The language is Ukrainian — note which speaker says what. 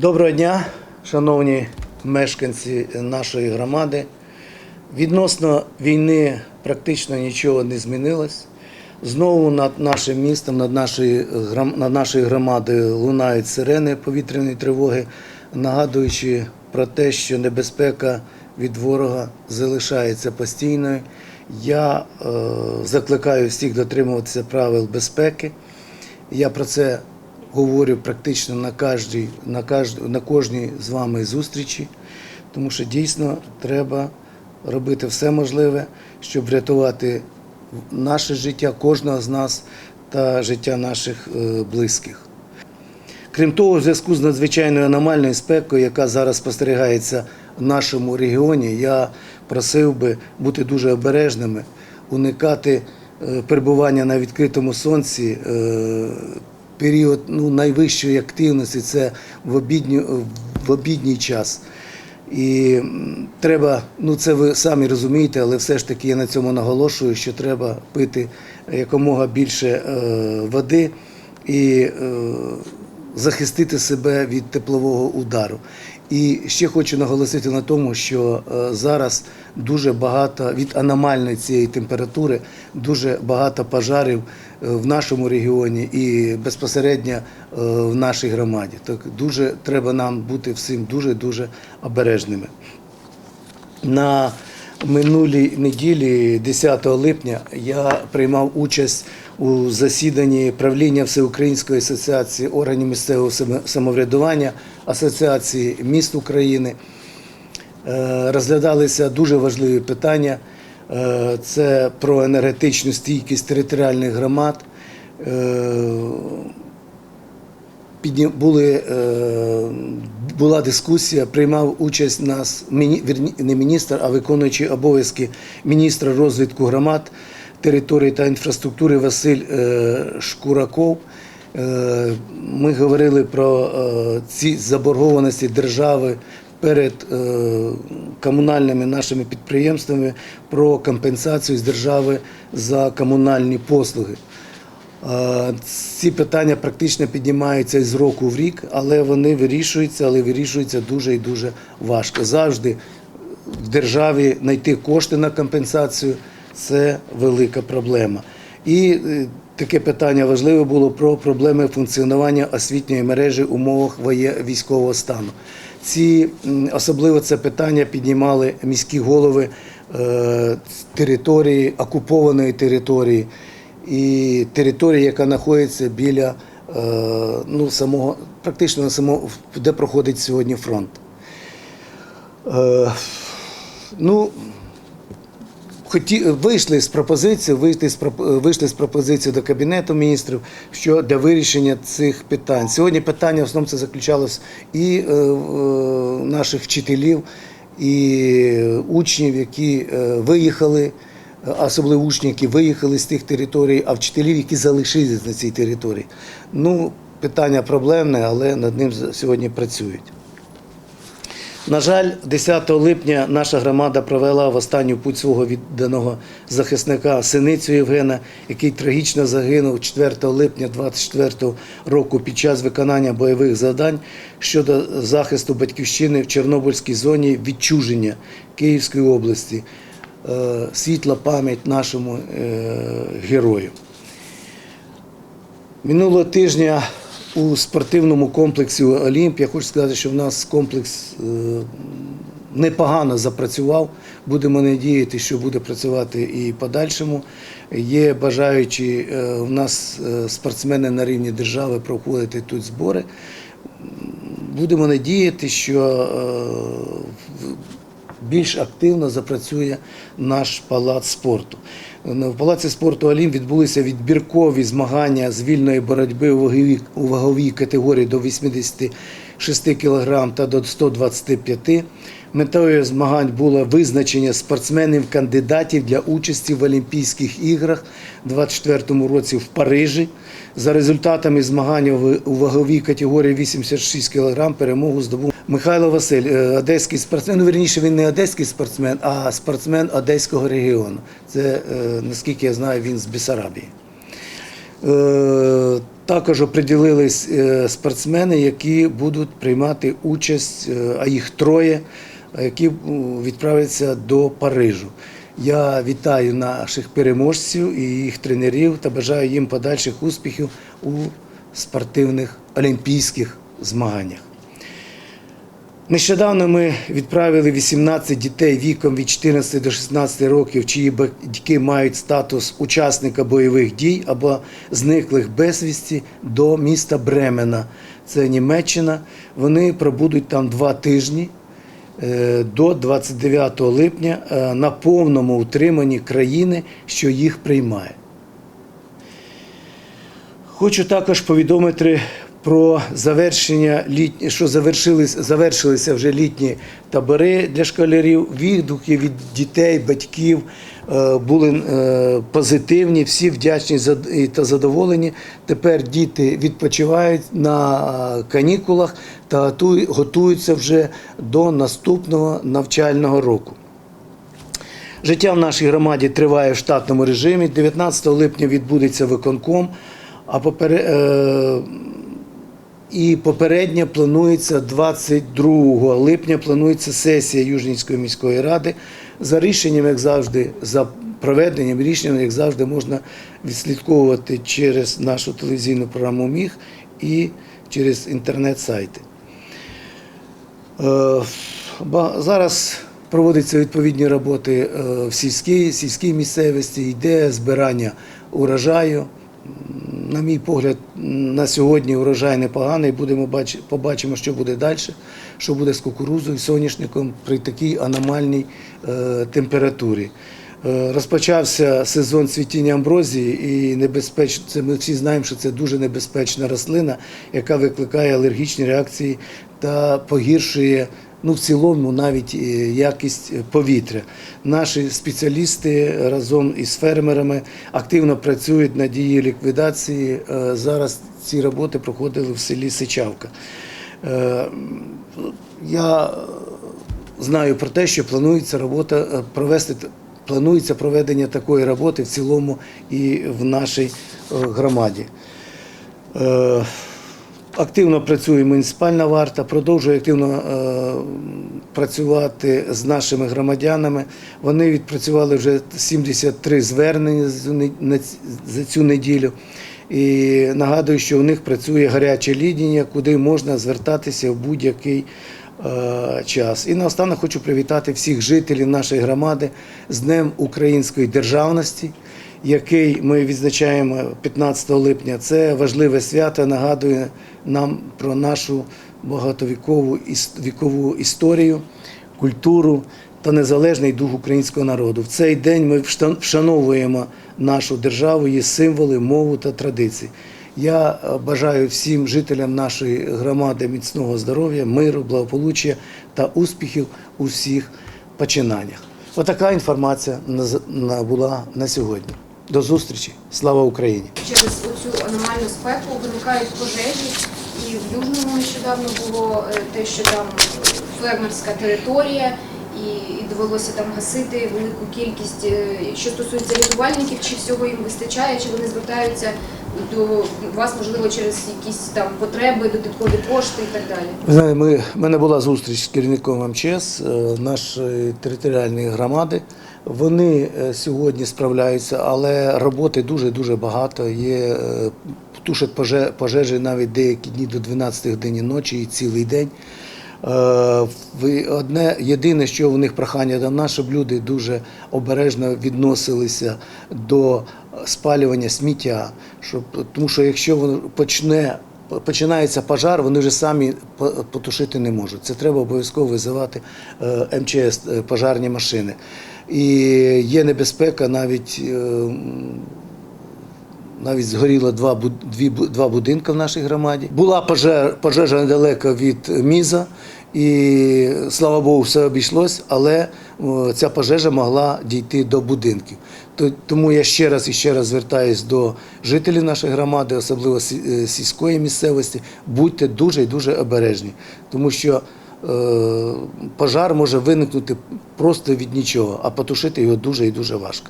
Speaker 1: Доброго дня, шановні мешканці нашої громади. Відносно війни практично нічого не змінилось. Знову над нашим містом, над нашою, над нашою громадою лунають сирени повітряної тривоги, нагадуючи про те, що небезпека від ворога залишається постійною. Я е, закликаю всіх дотримуватися правил безпеки. Я про це говорю практично на кожній, на на кожній з вами зустрічі, тому що дійсно треба робити все можливе, щоб врятувати наше життя, кожного з нас та життя наших е, близьких. Крім того, у зв'язку з надзвичайною аномальною спекою, яка зараз спостерігається в нашому регіоні, я просив би бути дуже обережними, уникати е, перебування на відкритому сонці. Період ну, найвищої активності це в, обідню, в обідній час. І треба, ну це ви самі розумієте, але все ж таки я на цьому наголошую, що треба пити якомога більше е, води і е, захистити себе від теплового удару. І ще хочу наголосити на тому, що е, зараз дуже багато від аномальної цієї температури, дуже багато пожарів е, в нашому регіоні і безпосередньо е, в нашій громаді. Так дуже треба нам бути всім дуже дуже обережними. На минулій неділі, 10 липня, я приймав участь у засіданні правління Всеукраїнської асоціації органів місцевого самоврядування, Асоціації міст України. Е, Розглядалися дуже важливі питання. Е, Це про енергетичну стійкість територіальних громад. Е, були, була дискусія, приймав участь нас не міністр, а виконуючий обов'язки міністра розвитку громад, території та інфраструктури Василь Шкураков. Е, Ми говорили про е, ці заборгованості держави перед е, комунальними нашими підприємствами про компенсацію з держави за комунальні послуги. Ці питання практично піднімаються з року в рік, але вони вирішуються, але вирішуються дуже і дуже важко. Завжди в державі знайти кошти на компенсацію це велика проблема. І таке питання важливе було про проблеми функціонування освітньої мережі в умовах військового стану. Ці особливо це питання піднімали міські голови е, території, окупованої території і території, яка знаходиться біля е, ну, самого, практично на самого, де проходить сьогодні фронт. Е, ну, Хоті, вийшли з пропозиції, вийшли з, вийшли з пропозиції до Кабінету міністрів що для вирішення цих питань. Сьогодні питання в основному це заключалось і е, е, наших вчителів, і учнів, які е, виїхали, е, особливо учні, які виїхали з тих територій, а вчителів, які залишились на цій території. Ну, питання проблемне, але над ним сьогодні працюють. На жаль, 10 липня наша громада провела в останню путь свого відданого захисника Синицю Євгена, який трагічно загинув 4 липня 24 року під час виконання бойових завдань щодо захисту батьківщини в Чорнобильській зоні відчуження Київської області. Е, Світла пам'ять нашому е, герою. Минулого тижня у спортивному комплексі Олімп, я хочу сказати, що в нас комплекс е, непогано запрацював. Будемо надіяти, що буде працювати і подальшому. Є бажаючі е, у нас е, спортсмени на рівні держави проходити тут збори. Будемо надіяти, що в- більш активно запрацює наш палац спорту. В палаці спорту Олімп відбулися відбіркові змагання з вільної боротьби у ваговій, у ваговій категорії до 86 кг та до 125 Метою змагань було визначення спортсменів-кандидатів для участі в Олімпійських іграх у 2024 році в Парижі. За результатами змагань у ваговій категорії 86 кг перемогу здобув Михайло Василь, е, одеський спортсмен. Ну, верніше, він не одеський спортсмен, а спортсмен одеського регіону. Це, е, наскільки я знаю, він з Бесарабії. Е, Також оприділились спортсмени, які будуть приймати участь, а їх троє, які відправляться до Парижу. Я вітаю наших переможців і їх тренерів та бажаю їм подальших успіхів у спортивних олімпійських змаганнях. Нещодавно ми відправили 18 дітей віком від 14 до 16 років, чиї батьки мають статус учасника бойових дій або зниклих безвісті до міста Бремена. Це Німеччина. Вони пробудуть там два тижні е, до 29 липня е, на повному утриманні країни, що їх приймає. Хочу також повідомити про завершення літні, що завершились, завершилися вже літні табори для школярів. Відгуки від дітей, батьків е, були е, позитивні, всі вдячні та задоволені. Тепер діти відпочивають на канікулах та готуються вже до наступного навчального року. Життя в нашій громаді триває в штатному режимі. 19 липня відбудеться виконком, а попере... і попередньо планується 22 липня планується сесія Южнінської міської ради. За рішенням, як завжди, за проведенням рішення, як завжди, можна відслідковувати через нашу телевізійну програму Міг і через інтернет-сайти. Е, Зараз проводяться відповідні роботи е, в сільській, сільській місцевості, йде збирання урожаю. На мій погляд, на сьогодні урожай непоганий. Будемо бач- побачимо, що буде далі, що буде з кукурузою, соняшником при такій аномальній е, температурі. Е, Розпочався сезон цвітіння амброзії і небезпечно. Це ми всі знаємо, що це дуже небезпечна рослина, яка викликає алергічні реакції та погіршує ну, в цілому навіть е, якість повітря. Наші спеціалісти разом із фермерами активно працюють над її ліквідації. Е, Зараз ці роботи проходили в селі Сичавка. Е, Я знаю про те, що планується робота е, провести планується проведення такої роботи в цілому і в нашій е, громаді. Активно працює муніципальна варта, продовжує активно е, працювати з нашими громадянами. Вони відпрацювали вже 73 звернення за цю неділю. І нагадую, що у них працює гаряча лінія, куди можна звертатися в будь-який е, час. І наостанок хочу привітати всіх жителів нашої громади з Днем української державності який ми відзначаємо 15 липня. Це важливе свято, нагадує нам про нашу багатовікову вікову історію, культуру та незалежний дух українського народу. В цей день ми вшановуємо нашу державу, її символи, мову та традиції. Я е, бажаю всім жителям нашої громади міцного здоров'я, миру, благополуччя та успіхів у всіх починаннях. Отака інформація на була на сьогодні. До зустрічі. Слава Україні!
Speaker 2: через оцю аномальну спеку виникають пожежі. І в Южному нещодавно було е, те, що там фермерська територія, і, довелося там гасити велику кількість. е, Що стосується рятувальників, чи всього їм вистачає, чи вони звертаються до вас, можливо, через якісь там потреби, додаткові кошти і так далі.
Speaker 1: Ви знаєте, ми, в мене була зустріч з керівником МЧС е, нашої територіальної громади. Вони е, сьогодні справляються, але роботи дуже-дуже багато. Є е, тушать пожежі навіть деякі дні до 12 годин ночі і цілий день. Е, Одне єдине, що в них прохання до нас, щоб люди дуже обережно відносилися до спалювання сміття. Щоб, тому що якщо воно почне починається пожар, вони вже самі по- потушити не можуть. Це треба обов'язково визивати е, МЧС, е, пожарні машини. І є небезпека навіть. е, навіть згоріло два, дві, два будинки в нашій громаді. Була пожежа, пожежа недалеко від Міза, і слава Богу, все обійшлось, але ця пожежа могла дійти до будинків. Тому я ще раз і ще раз звертаюся до жителів нашої громади, особливо е, сільської місцевості. Будьте дуже і дуже обережні, тому що е, пожар може виникнути просто від нічого, а потушити його дуже і дуже важко.